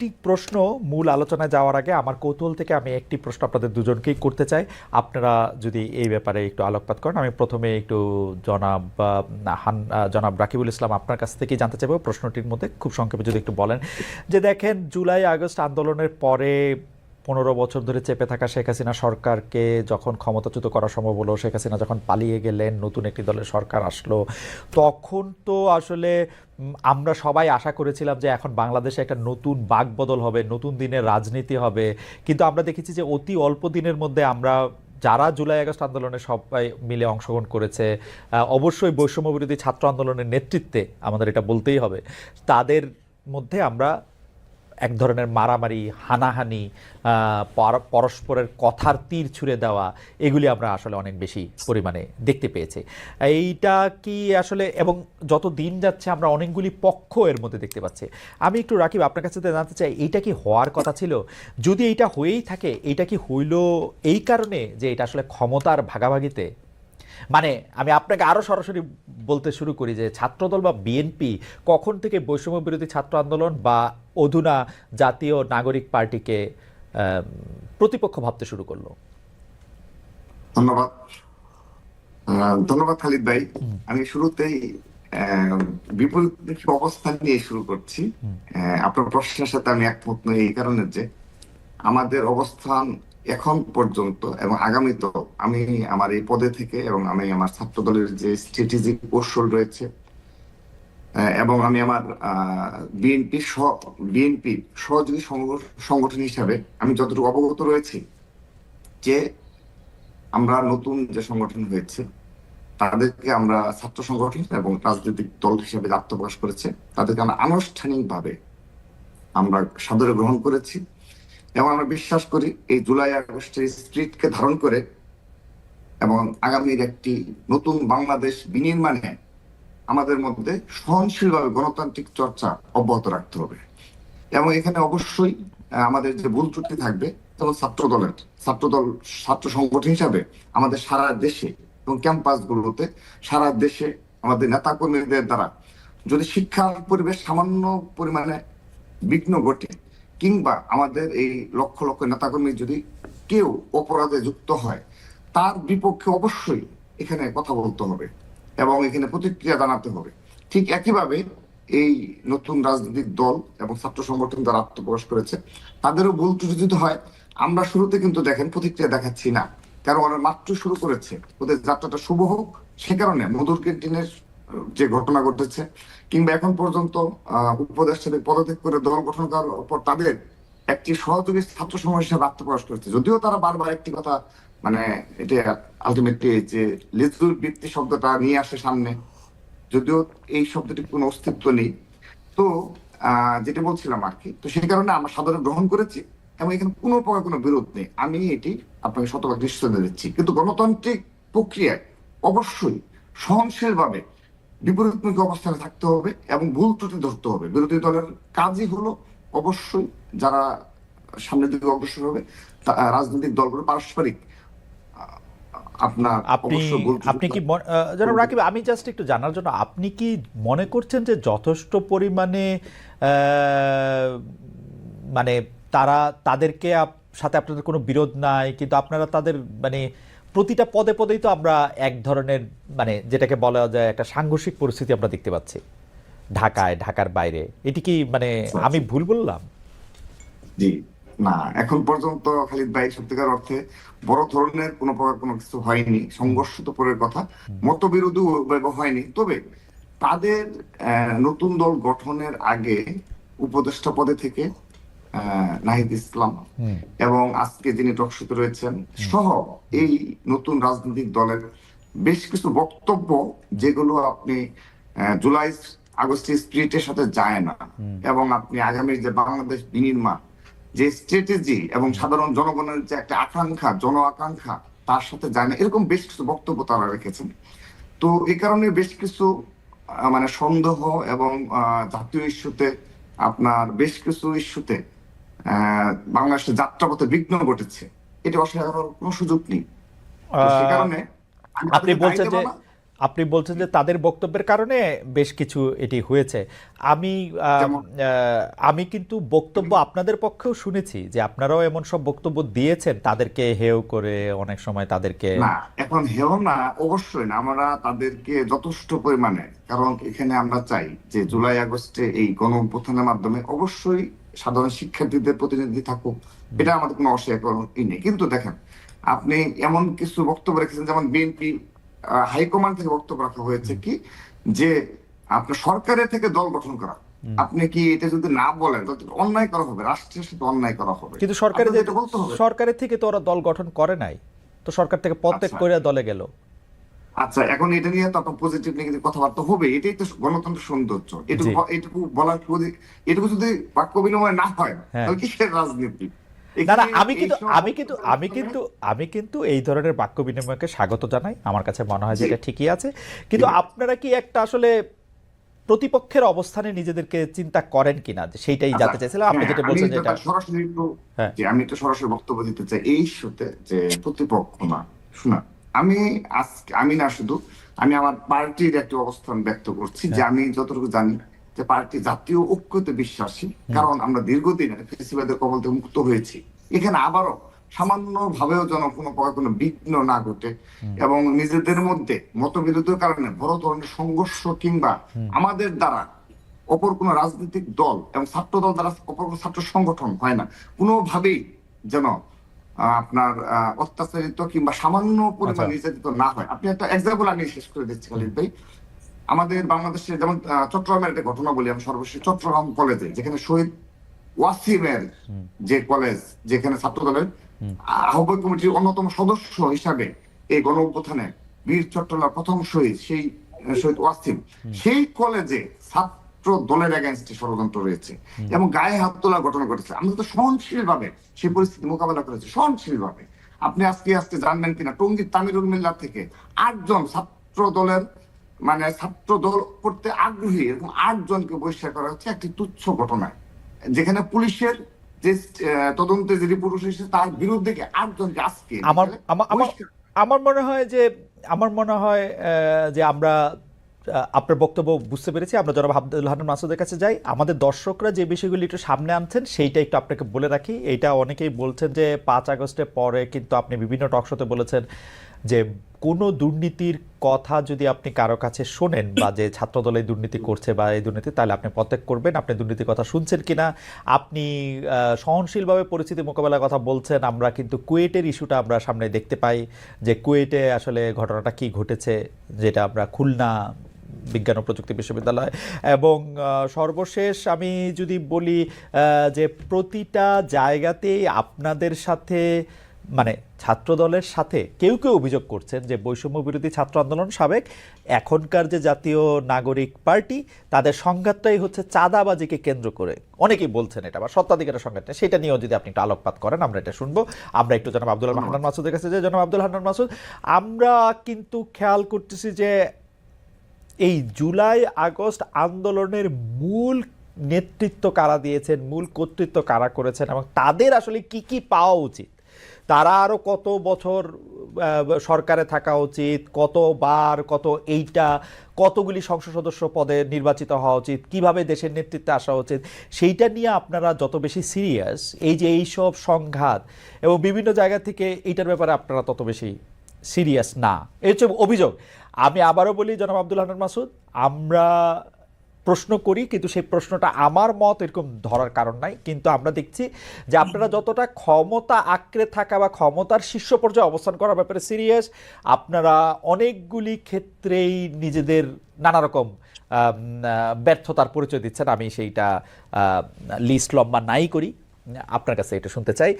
একটি প্রশ্ন মূল আলোচনায় যাওয়ার আগে আমার কৌতূহল থেকে আমি একটি প্রশ্ন আপনাদের দুজনকেই করতে চাই। আপনারা যদি এই ব্যাপারে একটু আলোকপাত করেন, আমি প্রথমে একটু জনাব হান জনাব রাকিবুল ইসলাম আপনার কাছ থেকেই জানতে চাইব। প্রশ্নটির মধ্যে খুব সংক্ষেপে যদি একটু বলেন যে দেখেন, জুলাই আগস্ট আন্দোলনের পরে পনেরো বছর ধরে চেপে থাকা শেখ হাসিনা সরকারকে যখন ক্ষমতাচ্যুত করা সম্ভব হলো, শেখ হাসিনা যখন পালিয়ে গেলেন, নতুন একটি দলের সরকার আসলো, তখন তো আসলে আমরা সবাই আশা করেছিলাম যে এখন বাংলাদেশে একটা নতুন বাকবদল হবে, নতুন দিনের রাজনীতি হবে। কিন্তু আমরা দেখেছি যে অতি অল্প দিনের মধ্যে আমরা যারা জুলাই আগস্ট আন্দোলনে সবাই মিলে অংশগ্রহণ করেছে অবশ্যই বৈষম্য বিরোধী ছাত্র আন্দোলনের নেতৃত্বে আমাদের এটা বলতেই হবে। তাদের মধ্যে আমরা এক ধরনের মারামারি, হানাহানি পরস্পরের কথার তীর ছুঁড়ে দেওয়া, এগুলি আমরা আসলে অনেক বেশি পরিমাণে দেখতে পেয়েছি। এইটা কি আসলে, এবং যত দিন যাচ্ছে আমরা অনেকগুলি পক্ষ এর মধ্যে দেখতে পাচ্ছি। আমি একটু রাকিব, আপনার কাছে জানতে চাই, এইটা কি হওয়ার কথা ছিল? যদি এইটা হয়েই থাকে, এইটা কি হইল এই কারণে যে এটা আসলে ক্ষমতার ভাগাভাগিতে মানে আমি আপনাকে আরও সরাসরি বলতে শুরু করি যে ছাত্রদল বা বিএনপি কখন থেকে বৈষম্য বিরোধী ছাত্র আন্দোলন বা অধুনা জাতীয় নাগরিক পার্টিকে প্রতিপক্ষ ভাবতে শুরু করল? ধন্যবাদ। ধন্যবাদ খালিদ ভাই। আমি শুরুতেই বিপরীতমুখী অবস্থান নিয়ে শুরু করছি। আপনার প্রশ্নের সাথে আমি একমত নই এই কারণে যে আমাদের অবস্থান এখন পর্যন্ত এবং আগামী তো আমি আমার এই পদে থেকে এবং আমি আমার ছাত্র দলের যে স্ট্র্যাটেজিক কৌশল রয়েছে এবং আমি আমার বিএনপি বিএনপি সহযোগী সংগ- সংগঠন হিসাবে আমি যতটুকু অবগত রয়েছি যে আমরা নতুন যে সংগঠন হয়েছে, তাদেরকে আমরা ছাত্র সংগঠন এবং রাজনৈতিক দল হিসেবে আত্মপ্রকাশ করেছে, তাদেরকে আমরা আনুষ্ঠানিকভাবে আমরা সাদরে গ্রহণ করেছি। এবং আমরা বিশ্বাস করি এই জুলাই আগস্টের স্পিরিটকে ধারণ করে এবং আগামীর একটি নতুন বাংলাদেশ বিনির্মাণে আমাদের মধ্যে সহনশীলভাবে গণতান্ত্রিক চর্চা অব্যাহত রাখতে হবে। এবং এখানে অবশ্যই আমাদের যে ভুল ত্রুটি থাকবে, যেমন ছাত্র দলের ছাত্র দল ছাত্র সংগঠন হিসাবে আমাদের সারা দেশে এবং ক্যাম্পাস গুলোতে সারা দেশে আমাদের নেতা কর্মীদের দ্বারা যদি শিক্ষা পরিবেশ সামান্য পরিমাণে বিঘ্ন ঘটে কিংবা আমাদের এই লক্ষ লক্ষ নেতাকর্মী যদি কেউ অপরাধে যুক্ত হয়, তার বিপক্ষে অবশ্যই এখানে কথা বলতে হবে এবং এখানে প্রতিক্রিয়া জানাতে হবে। ঠিক একইভাবে এই নতুন রাজনৈতিক দল এবং ছাত্র সংগঠন যারা আত্মপ্রকাশ করেছে, তাদেরও ভুল ত্রুটি যদি হয়, আমরা শুরুতে কিন্তু দেখেন প্রতিক্রিয়া দেখাচ্ছি না। কারণ ওরা মাত্র শুরু করেছে। ওদের যাত্রাটা শুভ হোক, সে কারণে মধুর ক্যান্টিনের যে ঘটনা ঘটেছে কিংবা এখন পর্যন্ত আহ, উপদেষ্টাকে পদত্যাগ করে দল গঠন করার পর তাদের একটি সহযোগী ছাত্র সমাজ হিসেবে আত্মপ্রকাশ করেছে। যদিও তারা বারবার একটি কথা মানে এটা আলটিমেটলি যে লেজুর বৃত্তি শব্দটা নিয়ে আসে সামনে যদিও এই শব্দটির কোনো অস্তিত্ব নেই। তো যেটা বলছিলাম আর কি তো সেই কারণে আমরা সাধারণ গ্রহণ করেছি এবং এখানে কোনো প্রকার কোনো বিরোধ নেই। আমি এটি আপনাকে শতভাগ নিশ্চয়তা দিচ্ছি। কিন্তু গণতান্ত্রিক প্রক্রিয়ায় অবশ্যই সহনশীলভাবে বিপরীতমুখী অবস্থানে থাকতে হবে এবং ভুল ত্রুটি ধরতে হবে। বিরোধী দলের কাজই হলো অবশ্যই যারা সামনের দিকে অগ্রসর হবে রাজনৈতিক দলগুলো পারস্পরিক আপনার আপনি আপনি কি জনাব রাকিব আমি জাস্ট একটু জানার জন্য আপনি কি মনে করছেন যে যথেষ্ট পরিমাণে আহ, মানে তারা তাদেরকে সাথে আপনাদের কোনো বিরোধ নাই কিন্তু আপনারা তাদের মানে প্রতিটা পদে পদেই তো আমরা এক ধরনের মানে যেটাকে বলা যায় একটা সাংঘর্ষিক পরিস্থিতি আমরা দেখতে পাচ্ছি। ঢাকায় ঢাকার বাইরে। এটি কি মানে আমি ভুল বললাম? জি। না এখন পর্যন্ত খালিদ ভাই সত্যিকার অর্থে বড় ধরনের কোনো প্রকার কোনো কিছু হয়নি সংঘর্ষ তো পরের কথা। মতবিরোধী হয়নি। তবে তাদের নতুন দল গঠনের আগে উপদেষ্টা পদে থেকে নাহিদ ইসলাম। এবং আজকে যিনি টকশোতে রয়েছেন সহ এই নতুন রাজনৈতিক দলের বেশ কিছু বক্তব্য যেগুলো আপনি জুলাই আগস্টের স্পিরিটের সাথে যায় না। এবং আপনি আগামী যে বাংলাদেশ বিনির্মাণ যে স্ট্র্যাটেজি এবং সাধারণ জনগণের যে একটা আকাঙ্ক্ষা জন আকাঙ্ক্ষা তার সাথে যায় না। এরকম বেশ কিছু বক্তব্য তারা রেখেছেন। তো এই কারণে বেশ কিছু মানে সন্দেহ এবং আহ, জাতীয় ইস্যুতে আপনার বেশ কিছু ইস্যুতে বাংলাদেশের যাত্রাপথে বিঘ্ন ঘটেছে এটি অস্বীকার করার কোনো সুযোগ নেই সে কারণে আপনি বলছেন যে। আপনি বলছেন যে তাদের বক্তব্যের কারণে বেশ কিছু এটি হয়েছে। আমি আমি কিন্তু বক্তব্য আপনাদের পক্ষেও শুনেছি যে আপনারাও এমন সব বক্তব্য দিয়েছেন তাদেরকে হেও করে অনেক সময় তাদেরকে না এখন হেও না অবশ্যই না। আমরা তাদেরকে যথেষ্ট পরিমাণে কারণ এখানে আমরা চাই যে জুলাই আগস্টে এই গণ অভ্যুত্থানের মাধ্যমে অবশ্যই সাধারণ শিক্ষার্থীদের প্রতিনিধি থাকুক। এটা আমাদের কোনো অস্বীকারই নেই। কিন্তু দেখেন আপনি এমন কিছু বক্তব্য রেখেছেন যেমন বিএনপি হাইকমান্ড থেকে বক্তব্য রাখা হয়েছে কি? যে আপনার সরকারের থেকে দল গঠন করা। আপনি কি এটা যদি না বলেন অন্যায় করা হবে রাষ্ট্রের সাথে অন্যায় করা হবে। কিন্তু সরকারের আপনাদের বলতে হবে। সরকারের থেকে তো ওরা দল গঠন করে নাই। তো সরকার থেকে পদত্যাগ আচ্ছা। করে দলে গেল। আচ্ছা এখন এটা নিয়ে তো আপনার পজিটিভ নেগেটিভ কথাবার্তা হবে এটাই তো গণতন্ত্রের সৌন্দর্য। এটুকু। এটুকু বলার এটুকু যদি বাক্য বিনিময় না হয় হ্যাঁ। তাহলে কিসের রাজনীতি? না না আমি কিন্তু আমি কিন্তু আমি কিন্তু আমি কিন্তু এই ধরনের বাক্য বিনিময়কে স্বাগত জানাই। আমার কাছে মনে হয় যে এটা ঠিকই আছে। কিন্তু আপনারা কি একটা আসলে প্রতিপক্ষের অবস্থানে নিজেদেরকে চিন্তা করেন কিনা? যে সেইটাই জানতে আচ্ছা, চাইছিলাম। আপনি হ্যাঁ, যেটা বলছেন যেটা সরাসরি একটু হ্যাঁ। যে আমি তো সরাসরি বক্তব্য দিতে চাই এই ইস্যুতে যে প্রতিপক্ষ না। শোনা আমি আজকে আমি না শুধু আমি আমার পার্টির একটি অবস্থান ব্যক্ত করছি হ্যাঁ। যে আমি যতটুকু জানি যে পার্টি জাতীয় ঐক্যতে বিশ্বাসী। কারণ আমরা দীর্ঘদিন ফেসিবাদের কবল থেকে মুক্ত হয়েছি। এখানে আবারও সামান্য ভাবেও যেন কোনো প্রকার কোনো বিঘ্ন না ঘটে। এবং নিজেদের মধ্যে মতবিরোধের কারণে বড় ধরনের সংঘর্ষ কিংবা আমাদের দ্বারা অপর কোনো রাজনৈতিক দল এবং ছাত্র দল দ্বারা অপর কোনো ছাত্র সংগঠন হয় না। কোনোভাবেই যেন আপনার অত্যাচারিত কিংবা সামান্য পরিমাণ আচ্ছা। নির্যাতিত না হয়। আপনি একটা এক্সাম্পল আমি শেষ করে দিচ্ছি খালিদ ভাই। আমাদের বাংলাদেশে যেমন চট্টগ্রামের একটা ঘটনা বলি আমি সর্বশেষ চট্টগ্রাম কলেজে যেখানে শহীদ ওয়াসিমের যে কলেজ যেখানে ছাত্র দলের আহ্বায়ক কমিটির অন্যতম সদস্য হিসাবে এই গণ অভ্যুত্থানে বীর চট্টলার প্রথম শহীদ সেই শহীদ ওয়াসিম সেই কলেজে ছাত্র দলের এগেনস্টে ষড়যন্ত্র রয়েছে এবং গায়ে হাত তোলার ঘটনা ঘটেছে। আমরা তো সহনশীল ভাবে সেই পরিস্থিতি মোকাবেলা করেছি সহনশীল ভাবে আপনি আজকে আজকে জানবেন কিনা টঙ্গীর তামিরুল মিল্লার থেকে আটজন ছাত্র দলের মানে ছাত্র দল করতে আগ্রহী এরকম আটজনকে বহিষ্কার করা হচ্ছে একটি তুচ্ছ ঘটনায়। যেখানে পুলিশের যে তদন্তে যে রিপোর্ট এসেছে তার বিরুদ্ধে কি আটজনকে আজকে আমার মনে হয় যে আমার মনে হয় যে আমরা আপনার বক্তব্য বুঝতে পেরেছি। আমরা জনাব আব্দুল হান্নান মাসুদের কাছে যাই। আমাদের দর্শকরা যে বিষয়গুলি একটু সামনে আনছেন সেইটা একটু আপনাকে বলে রাখি। এটা অনেকেই বলছেন যে পাঁচ আগস্টের পরে কিন্তু আপনি বিভিন্ন টকশোতে বলেছেন যে কোনো দুর্নীতির কথা যদি আপনি কারও কাছে শোনেন বা যে ছাত্রদল এই দুর্নীতি করছে বা এই দুর্নীতি, তাহলে আপনি প্রত্যেক করবেন। আপনি দুর্নীতির কথা শুনছেন কিনা? আপনি সহনশীলভাবে পরিস্থিতি মোকাবেলার কথা বলছেন। আমরা কিন্তু কুয়েটের ইস্যুটা আমরা সামনে দেখতে পাই যে কুয়েটে আসলে ঘটনাটা কি ঘটেছে, যেটা আমরা খুলনা বিজ্ঞান ও প্রযুক্তি বিশ্ববিদ্যালয়। এবং সর্বশেষ আমি যদি বলি যে প্রতিটা জায়গাতেই আপনাদের সাথে মানে ছাত্র দলের সাথে কেউ কেউ অভিযোগ করছেন যে বৈষম্য বিরোধী ছাত্র আন্দোলন সাবেক এখনকার যে জাতীয় নাগরিক পার্টি তাদের সংঘাতটাই হচ্ছে চাঁদাবাজিকে কেন্দ্র করে। অনেকেই বলছেন এটা বা সত্ত্বাধিকারের সংঘাতটা সেটা নিয়েও যদি আপনি একটু আলোকপাত করেন আমরা এটা শুনব। আমরা একটু জনাব আব্দুল হান্নান মাসুদের কাছে যে জনাব আব্দুল হান্নান মাসুদ আমরা কিন্তু খেয়াল করতেছি যে এই জুলাই আগস্ট আন্দোলনের মূল নেতৃত্ব কারা দিয়েছেন মূল কর্তৃত্ব কারা করেছেন এবং তাদের আসলে কি কি পাওয়া উচিত? তারা আরও কত বছর সরকারে থাকা উচিত কতবার কত এইটা, কতগুলি সংসদ সদস্য পদে নির্বাচিত হওয়া উচিত, কীভাবে দেশের নেতৃত্বে আসা উচিত, সেইটা নিয়ে আপনারা যত বেশি সিরিয়াস, এই যে এইসব সংঘাত এবং বিভিন্ন জায়গা থেকে এইটার ব্যাপারে আপনারা তত বেশি সিরিয়াস না। এই অভিযোগ। আমি আবারও বলি, জনাব আব্দুল হান্নান মাসুদ, আমরা প্রশ্ন করি, কিন্তু সেই প্রশ্নটা আমার মত এরকম ধরার কারণ নাই। কিন্তু আমরা দেখছি যে আপনারা যতটা ক্ষমতা আঁকড়ে থাকা বা ক্ষমতার শীর্ষ পর্যায়ে অবস্থান করার ব্যাপারে সিরিয়াস আপনারা অনেকগুলি ক্ষেত্রেই নিজেদের নানা রকম ব্যর্থতার পরিচয় দিচ্ছেন। আমি সেইটা লিস্ট লম্বা নাই করি। আপনার কাছে এটা শুনতে চাই।